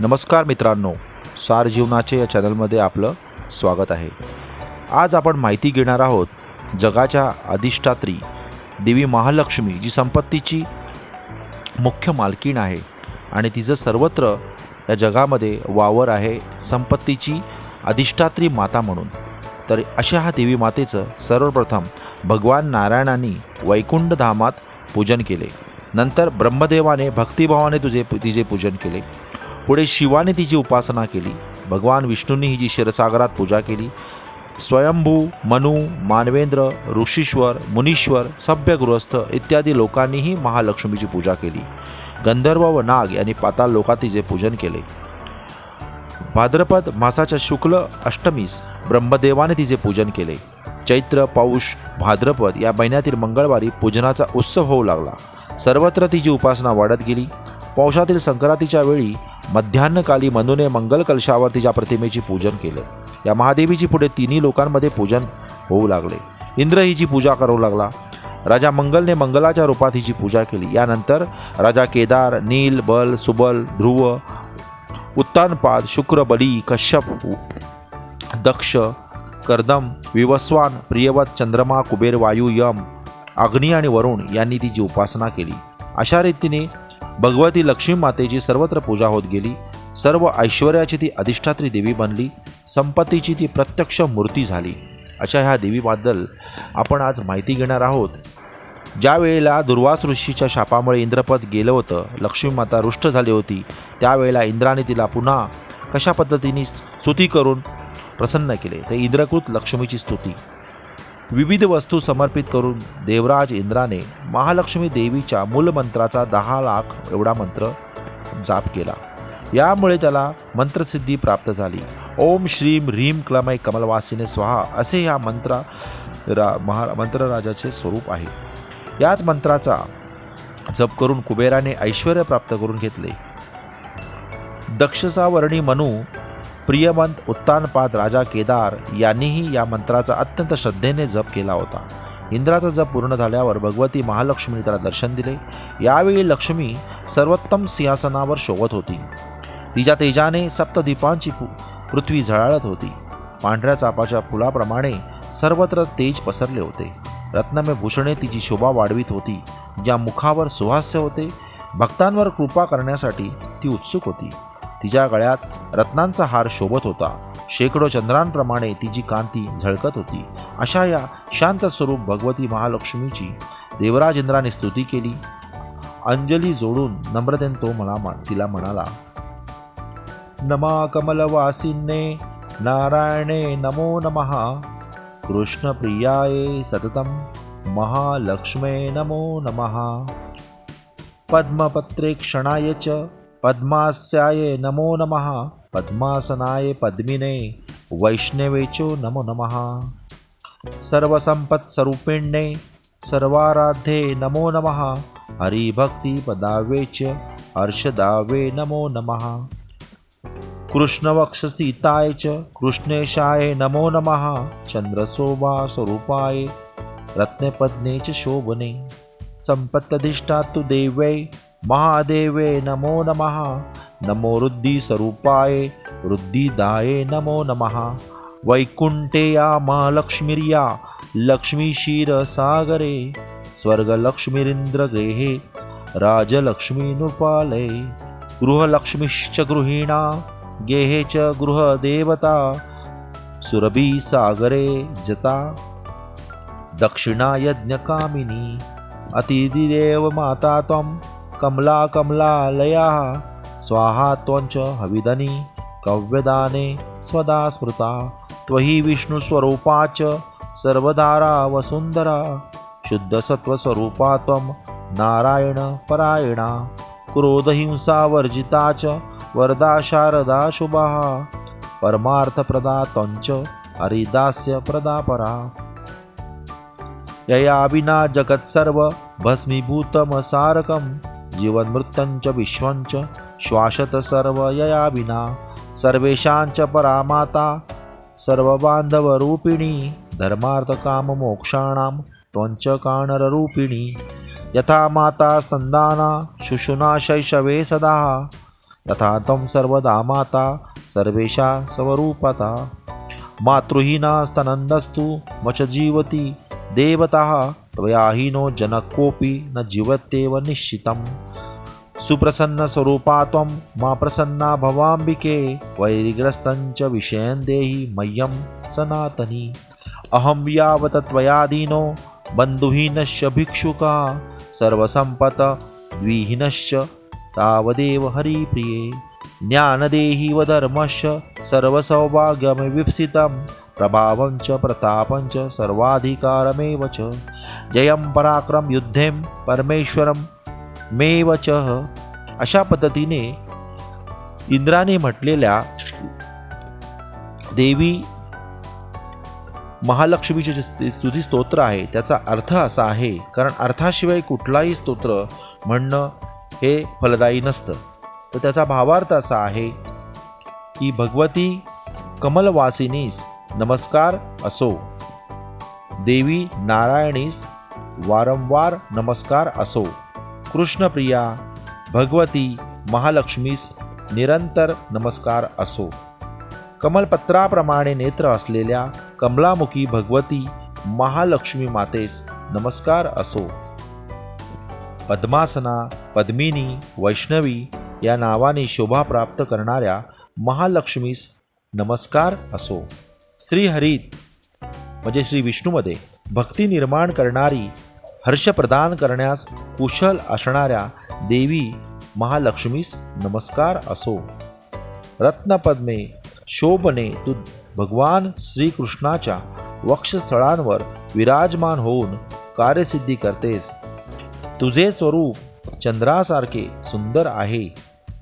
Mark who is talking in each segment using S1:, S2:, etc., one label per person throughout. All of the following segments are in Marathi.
S1: नमस्कार मित्रांनो सार जीवनाचे या चॅनलमध्ये आपलं स्वागत आहे. आज आपण माहिती घेणार आहोत जगाच्या अधिष्ठात्री देवी महालक्ष्मी जी संपत्तीची मुख्य मालकीण आहे आणि तिचं सर्वत्र या जगामध्ये वावर आहे संपत्तीची अधिष्ठात्री माता म्हणून. तर अशा हा देवी मातेचं सर्वप्रथम भगवान नारायणांनी वैकुंठ धामात पूजन केले. नंतर ब्रह्मदेवाने भक्तिभावाने तुझे तिचे पूजन केले. पुढे शिवाने तिची उपासना केली. भगवान विष्णूंनी हिची क्षीरसागरात पूजा केली. स्वयंभू मनु मानवेंद्र ऋषीश्वर मुनीश्वर सभ्यगृहस्थ इत्यादी लोकांनीही महालक्ष्मीची पूजा केली. गंधर्व व नाग यांनी पाताळ लोकात तिचे पूजन केले. भाद्रपद मासाच्या शुक्ल अष्टमीस ब्रह्मदेवाने तिचे पूजन केले. चैत्र पौष भाद्रपद या महिन्यातील मंगळवारी पूजनाचा उत्सव होऊ लागला. सर्वत्र तिची उपासना वाढत गेली. पौषातील संक्रांतीच्या वेळी मध्यान्हकाली मनुने मंगल कलशावर तिच्या प्रतिमेची पूजन केलं. या महादेवीची पुढे तिन्ही लोकांमध्ये पूजन होऊ लागले. इंद्र हिची पूजा करू लागला. राजा मंगलने मंगलाच्या रूपात हिची पूजा केली. यानंतर राजा केदार नील बल सुबल ध्रुव उत्तानपाद शुक्र बली कश्यप दक्ष कर्दम विवस्वान प्रियवत चंद्रमा कुबेर वायू यम अग्नी आणि वरुण यांनी तिची उपासना केली. अशा रीतीने भगवती लक्ष्मी मातेची सर्वत्र पूजा होत गेली. सर्व ऐश्वर्याची ती अधिष्ठात्री देवी बनली. संपत्तीची ती प्रत्यक्ष मूर्ती झाली. अशा ह्या देवीबद्दल आपण आज माहिती घेणार आहोत. ज्या वेळेला दुर्वास ऋषीच्या शापामुळे इंद्रपद गेलं होतं लक्ष्मी माता रुष्ट झाली होती त्यावेळेला इंद्राने तिला पुन्हा कशा पद्धतीने स्तुती करून प्रसन्न केले? ते इंद्रकृत लक्ष्मीची स्तुती. विविध वस्तू समर्पित करून देवराज इंद्राने महालक्ष्मी देवीच्या मूलमंत्राचा दहा लाख एवढा मंत्र जाप केला. यामुळे त्याला मंत्रसिद्धी प्राप्त झाली. ओम श्रीम ह्रीम क्लमय कमलवासिने स्वाहा असे या मंत्रा रा महा मंत्रराजाचे स्वरूप आहे. याच मंत्राचा जप करून कुबेराने ऐश्वर प्राप्त करून घेतले. दक्षसावर्णी मनू प्रियमंत उत्तानपाद राजा केदार यांनीही या मंत्राचा अत्यंत श्रद्धेने जप केला होता. इंद्राचा जप पूर्ण झाल्यावर भगवती महालक्ष्मीने त्याला दर्शन दिले. यावेळी लक्ष्मी सर्वोत्तम सिंहासनावर शोभत होती. तिच्या तेजाने सप्तद्वीपांची पु पृथ्वी झळाळत होती. पांढऱ्या चापाच्या फुलाप्रमाणे सर्वत्र तेज पसरले होते. रत्नमय भूषणे तिची शोभा वाढवीत होती. ज्या मुखावर सुहास्य होते भक्तांवर कृपा करण्यासाठी ती उत्सुक होती. तिच्या गळ्यात रत्नांचा हार शोभत होता. शेकडो चंद्रांप्रमाणे तिची कांती झळकत होती. अशा या शांत स्वरूप भगवती महालक्ष्मीची देवराज इंद्राने स्तुती केली. अंजली जोडून नम्रतेन तो मला तिला म्हणाला नमा कमलवासिन्ये नारायणे नमो नमः. कृष्णप्रियाये सततम महालक्ष्मे नमो नमः. पद्मपत्रे क्षणाय च पद्मास्याय नमो नमः। पद्मासनाय पद्मिने। वैष्णवे च नमो नमः। सर्वसंपत्स्वरूपिण्ये सर्वाराध्ये नमो नमः। हरिभक्तिपदावे च हर्षदावे नमो नमः। कृष्णवक्षसीताय च कृष्णेशाय नमो नमः। चंद्रशोभा स्वरूपाय रत्नपद्मे च शोभने। संपत्तधिष्ठातु देव्यै महादेवे नमो नमः। नमो रुद्धिस्वरूपाय रुद्धिदाये नमो नमः। वैकुण्ठेया महालक्ष्मीर्या लक्ष्मीक्षीरसागरे स्वर्गलक्ष्मीरिन्द्रगृहे राजलक्ष्मीनुपालये गृहलक्ष्मीश्च गृहिणा गेहे च गृहदेवता सुरभिसागरे जता दक्षिणायज्ञकामिनी अतिथिदेव माता त्वं कमला कमलालया स्वाहा त्वञ्च हविदनी कव्यदाने स्वदा स्मृता। त्वही विष्णुस्वरूपा च सर्वधारा वसुंधरा शुद्धसत्वस्वरूपा त्वं नारायण परायणा। क्रोधहिंसावर्जिता च वरदा शारदा शुभः। परमार्थप्रदा त्वञ्च हरिदास्य प्रदा परा। यया विना जगत्सर्व भस्मीभूतमसारकं जीवन्मृत्यञ्च विश्वञ्च श्वासत सर्व यया विना। सर्वेषां च परामाता। सर्वबान्धवरूपिणी। धर्मार्थकाममोक्षाणां त्वञ्च काणररूपिणी यथा माता स्तन्दाना शुशुना शैशवे सदा। तथा त्वं सर्वदा माता सर्वेषा स्वरूपता। मातृहीनास्तनन्दस्तु मच जीवती देवता। त्वयाहीनो जनकोपि जनः कोऽपि न जीवत्येव निश्चितम्। सुप्रसन्नस्वरूपा त्वं मा प्रसन्ना भवाम्बिके वैरिग्रस्तञ्च विषयं देहि मह्यं सनातनी। अहं यावत् त्वयाधीनो बन्धुहीनश्च भिक्षुका सर्वसम्पत द्विहीनश्च तावदेव हरिप्रिये। ज्ञानदेहि वधर्मश्च सर्वसौभाग्यमिवीप्सितं प्रभावं च प्रतापं च सर्वाधिकारमेव च। जयम पराक्रम युद्धेम परमेश्वरम मेव अशा पद्धतीने इंद्राने म्हटलेल्या देवी महालक्ष्मीचे जे स्तुती स्तोत्र आहे त्याचा अर्थ असा आहे कारण अर्थाशिवाय कुठलाही स्तोत्र म्हणणं हे फलदायी नसतं. तर त्याचा भावार्थ असा आहे की भगवती कमलवासिनीस नमस्कार असो देवी नारायणीस वारंवार नमस्कार असो. कृष्णप्रिया भगवती महालक्ष्मीस निरंतर नमस्कार असो. कमलपत्राप्रमाणे नेत्र असलेल्या कमलामुखी भगवती महालक्ष्मी मातेस नमस्कार असो. पद्मासना पद्मिनी वैष्णवी या नावाने शोभा प्राप्त करणाऱ्या महालक्ष्मीस नमस्कार असो. श्रीहरित म्हणजे श्री विष्णूमध्ये. भक्ती निर्माण करणारी हर्ष प्रदान करण्यास कुशल असणाऱ्या देवी महालक्ष्मीस नमस्कार असो. रत्नपद्मे शोभने तू भगवान श्रीकृष्णाच्या वक्षस्थळांवर विराजमान होऊन कार्यसिद्धी करतेस. तुझे स्वरूप चंद्रासारखे सुंदर आहे.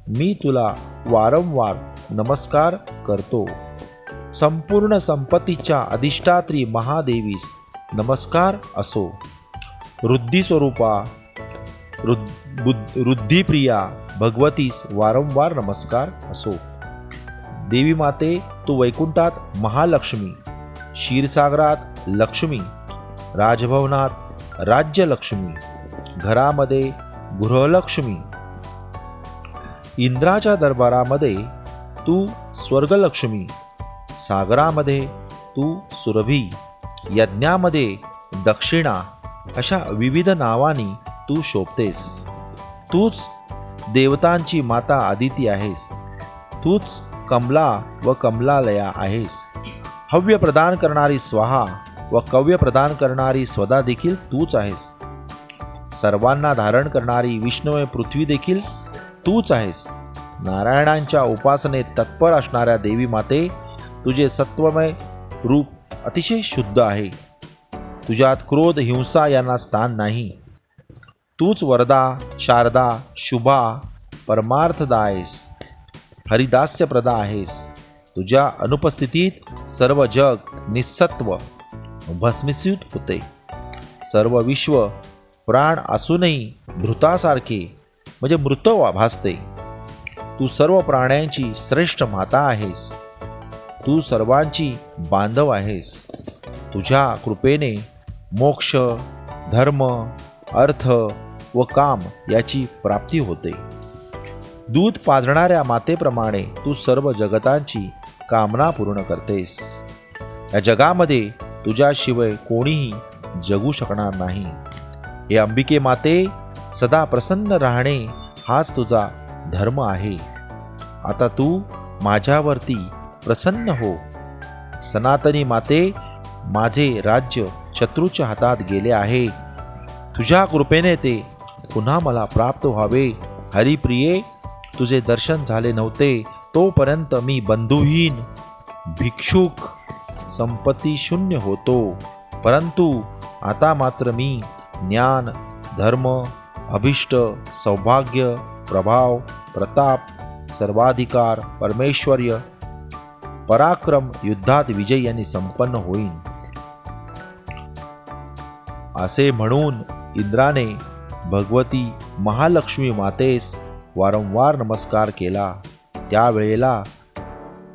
S1: मी तुला वारंवार नमस्कार करतो. संपूर्ण संपत्तीच्या अधिष्ठात्री महादेवीस नमस्कार असो. रुद्धी रुद् बुद्ध रुद्धिप्रिया भगवतीस वारंवार नमस्कार असो. देवी माते तू वैकुंठात महालक्ष्मी क्षीरसागरात लक्ष्मी राजभवनात राज्यलक्ष्मी घरामध्ये गृहलक्ष्मी इंद्राच्या दरबारामध्ये तू स्वर्गलक्ष्मी सागरामध्ये तू सुरभी यज्ञामध्ये दक्षिणा अशा विविध नावांनी तू शोभतेस. तूच देवतांची माता आदिती आहेस. तूच कमला व कमलालया आहेस. हव्य प्रदान करणारी स्वाहा व कव्य प्रदान करणारी स्वदा देखील तूच आहेस. सर्वांना धारण करणारी विष्णुमय पृथ्वी देखील तूच आहेस. नारायणांच्या उपासनेत तत्पर असणाऱ्या देवी माते तुझे सत्वमय रूप अतिशय शुद्ध आहे. तुझ्यात क्रोध हिंसा यांना स्थान नाही. तूच वरदा शारदा शुभा परमार्थदा आहेस हरिदास्यप्रदा आहेस. तुझ्या अनुपस्थितीत सर्व जग निसत्व भस्मिसूत होते. सर्व विश्व प्राण असूनही मृतासारखे म्हणजे मृत वा- भासते. तू सर्व प्राण्यांची श्रेष्ठ माता आहेस. तू सर्वांची बांधव आहेस. तुझ्या कृपेने मोक्ष धर्म अर्थ व काम याची प्राप्ती होते. दूध पाजणाऱ्या मातेप्रमाणे तू सर्व जगतांची कामना पूर्ण करतेस. या जगामध्ये तुझ्याशिवाय कोणीही जगू शकणार नाही. हे अंबिके माते सदा प्रसन्न राहणे हाच तुझा धर्म आहे. आता तू माझ्यावरती प्रसन्न हो. सनातनी माते माझे राज्य शत्रूच्या हातात गेले आहे. तुझ्या कृपेने ते पुन्हा मला प्राप्त व्हावे. हरिप्रिये तुझे दर्शन झाले नव्हते तोपर्यंत मी बंधुहीन भिक्षुक संपत्ती शून्य होतो. परंतु आता मात्र मी ज्ञान धर्म अभिष्ट सौभाग्य प्रभाव प्रताप सर्वाधिकार परमेश्वर्य पराक्रम युद्धात विजय यांनी संपन्न होईन. असे म्हणून इंद्राने भगवती महालक्ष्मी मातेस वारंवार नमस्कार केला. त्यावेळेला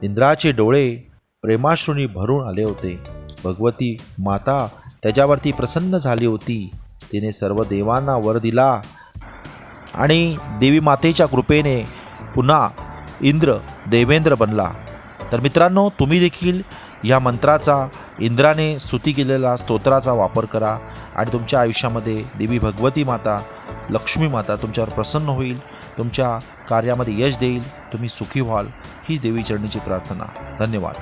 S1: इंद्राचे डोळे प्रेमाश्रुनी भरून आले होते. भगवती माता त्याच्यावरती प्रसन्न झाली होती. तिने सर्व देवांना वर दिला आणि देवी मातेच्या कृपेने पुन्हा इंद्र देवेंद्र बनला. तर मित्रांनो तुम्ही देखील या मंत्राचा इंद्राने स्तुती केलेला स्तोत्राचा वापर करा आणि तुमच्या आयुष्यामध्ये देवी भगवती माता लक्ष्मी माता तुमच्यावर प्रसन्न होईल तुमच्या कार्यामध्ये यश देईल तुम्ही सुखी व्हाल. हीच देवी चरणीची प्रार्थना. धन्यवाद.